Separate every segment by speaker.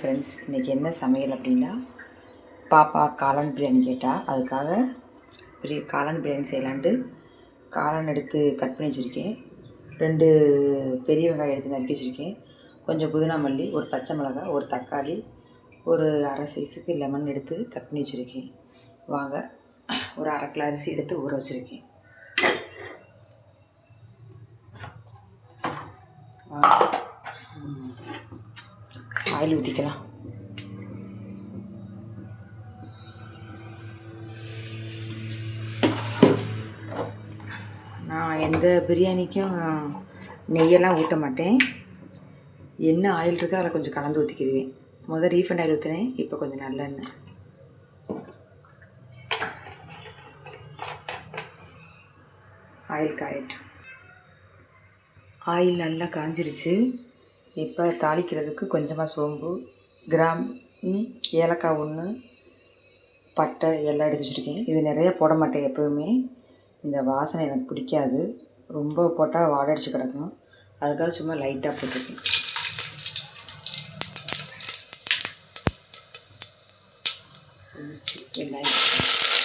Speaker 1: Friends இன்றைக்கி என்ன சமையல் அப்படின்னா பாப்பா காளான் பிரியாணி கேட்டால் அதுக்காக பெரிய காளான் பிரியாணி செய்யலான்ட்டு காளான் எடுத்து கட் பண்ணி வச்சுருக்கேன். ரெண்டு பெரிய வெங்காயம் எடுத்து நறுக்கி வச்சுருக்கேன். கொஞ்சம் புதினா மல்லி ஒரு பச்சை மிளகாய் ஒரு தக்காளி ஒரு அரை சைஸுக்கு லெமன் எடுத்து கட் பண்ணி வச்சுருக்கேன். வாங்க ஒரு அரை கிலோ அரிசி எடுத்து ஊற வச்சுருக்கேன். ஆயில் ஊற்றிக்கலாம் நான் எந்த பிரியாணிக்கும் நெய்யெல்லாம் ஊற்ற மாட்டேன். என்ன ஆயில் இருக்கோ அதில் கொஞ்சம் கலந்து ஊற்றிக்கிடுவேன் முதல் ரீஃபண்ட் ஆயில் ஊற்றினேன் இப்போ கொஞ்சம் நல்லெண்ணெய் ஆயில் காயட்டும். ஆயில் நல்லா காஞ்சிருச்சு. இப்போ தாளிக்கிறதுக்கு கொஞ்சமாக சோம்பு கிராம் ஏலக்காய் ஒன்று பட்டை எல்லாம் எடுத்து வச்சுருக்கேன். இது நிறைய போட மாட்டேன் எப்போவுமே. இந்த வாசனை எனக்கு பிடிக்காது. ரொம்ப போட்டால் வாடடிச்சு கிடக்கும். அதுக்காக சும்மா லைட்டாக போட்டுருக்கேன். வெங்காயம்.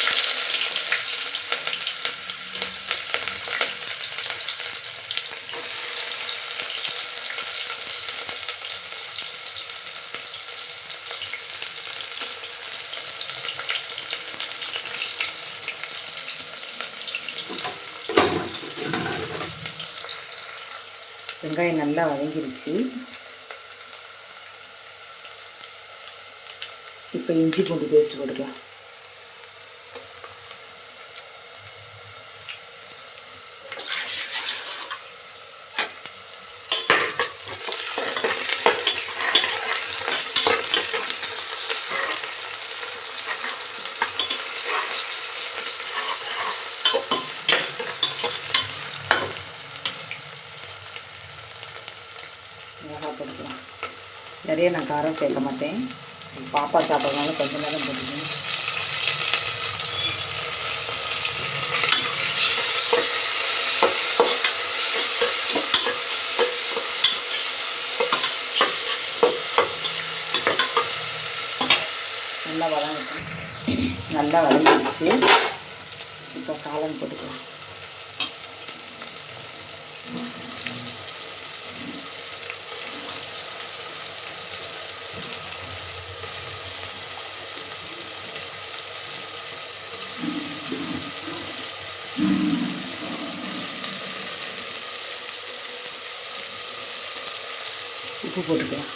Speaker 1: வெங்காயம் நல்லா வதங்கிருச்சு. இப்போ இஞ்சி பூண்டு பேஸ்ட் போட்டுக்கலாம் மிளகாய் போட்டுக்கலாம் நிறைய நான் காரம் சேர்க்க மாட்டேன். பாப்பா சாப்பிட்றதுனால கொஞ்சம் நேரம் போட்டுக்கணும் நல்லா வதங்கட்டும். நல்லா வதங்கிடுச்சு. இப்போ காளான் போட்டுக்கலாம். உப்பு போட்டுக்கலாம்.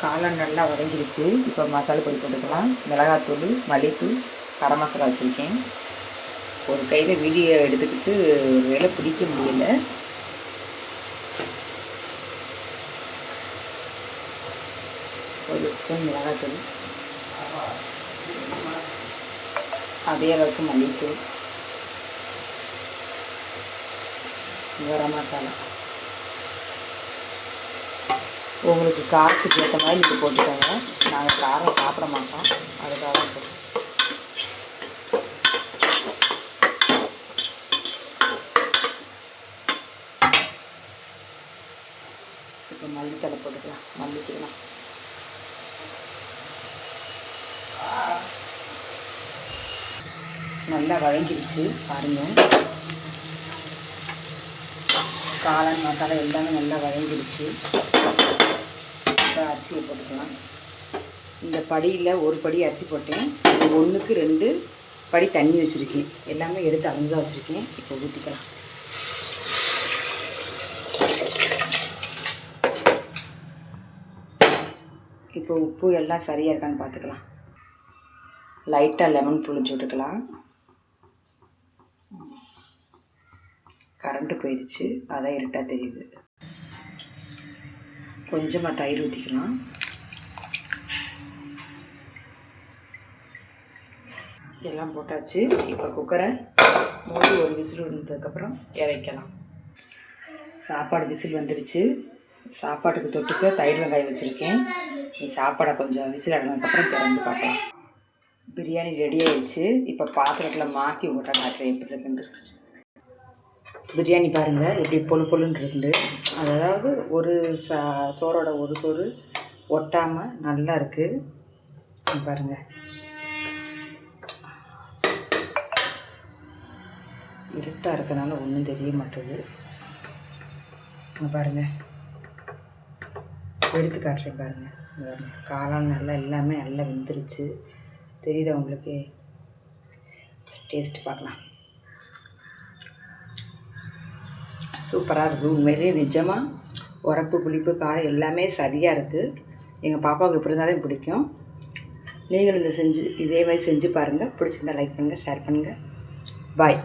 Speaker 1: காலம் நல்லா வதங்கிடுச்சு இப்போ மசாலா பொடி போட்டுக்கலாம். மிளகாத்தூள் மல்லித்தூள் கரம் மசாலா வச்சுருக்கேன். ஒரு கையில் வீடியோ எடுத்துக்கிட்டு ஒரு வேலை பிடிக்க முடியல. ஒரு ஸ்பூன் மிளகாத்தூள் அதே அளவுக்கு மல்லித்தூள். கரம் மசாலா. உங்களுக்கு காரத்துக்கு ஏற்ற மாதிரி நீங்கள் போட்டுக்கோங்க. நாங்கள் காரம் சாப்பிட மாட்டோம் அதுக்காக தான் இப்போ மல்லித்தலை போட்டுக்கலாம். மல்லித்தலாம் நல்லா வழங்கிடுச்சு பாருங்கள் காளான் மசாலா எல்லாமே நல்லா வதங்கிடுச்சு. இப்போ அரிசியை போட்டுக்கலாம். இந்த படியில் ஒரு படி அரிசி போட்டேன். ஒன்றுக்கு ரெண்டு படி தண்ணி வச்சுருக்கேன். எல்லாமே எடுத்து அளந்து வச்சுருக்கேன். இப்போ ஊற்றிக்கலாம் இப்போ உப்பு எல்லாம் சரியாக இருக்கான்னு பார்த்துக்கலாம். லைட்டாக லெமன் புளிஞ்சு விட்டுக்கலாம். கரண்ட்டு போயிடுச்சு அதான் இருட்டாக தெரியுது. கொஞ்சமாக தயிர் ஊற்றிக்கலாம் எல்லாம் போட்டாச்சு. இப்போ குக்கரை மூடி ஒரு விசில் வந்ததுக்கப்புறம் இறக்கலாம். சாப்பாடு விசில் வந்துருச்சு. சாப்பாட்டுக்கு தொட்டுக்க தயிர் வெங்காயம் வச்சுருக்கேன். நீ சாப்பாடை கொஞ்சம் விசில் அடங்கினதுக்கப்புறம் திறந்து பார்க்கலாம். பிரியாணி ரெடி ஆயிடுச்சு இப்போ பாத்திரத்தில் மாற்றி உங்கள்கிட்ட காட்டுறேன் எப்படி இருக்குன்னு பிரியாணி பாருங்கள் எப்படி பொழு பொழுன்னு இருக்குது அதாவது ஒரு சா சோறோட ஒரு சோறு ஒட்டாமல் நல்லா இருக்குது பாருங்கள் இருட்டாக இருக்கனால ஒன்றும் தெரிய மாட்டேது பாருங்கள் எடுத்து காட்டுறேன் பாருங்கள் காளான் நல்லா எல்லாமே நல்லா வெந்துருச்சு. தெரியுதா உங்களுக்கு? டேஸ்ட் பார்க்கலாம். சூப்பராக இருக்குது உண்மையிலேயே நிஜமாக உரப்பு புளிப்பு காரம் எல்லாமே சரியாக இருக்குது எங்கள் பாப்பாவுக்கு இப்படி இருந்தாலே பிடிக்கும். நீங்களும் இதை செஞ்சு இதே மாதிரி செஞ்சு பாருங்கள் பிடிச்சிருந்தா லைக் பண்ணுங்கள் ஷேர் பண்ணுங்கள் பாய்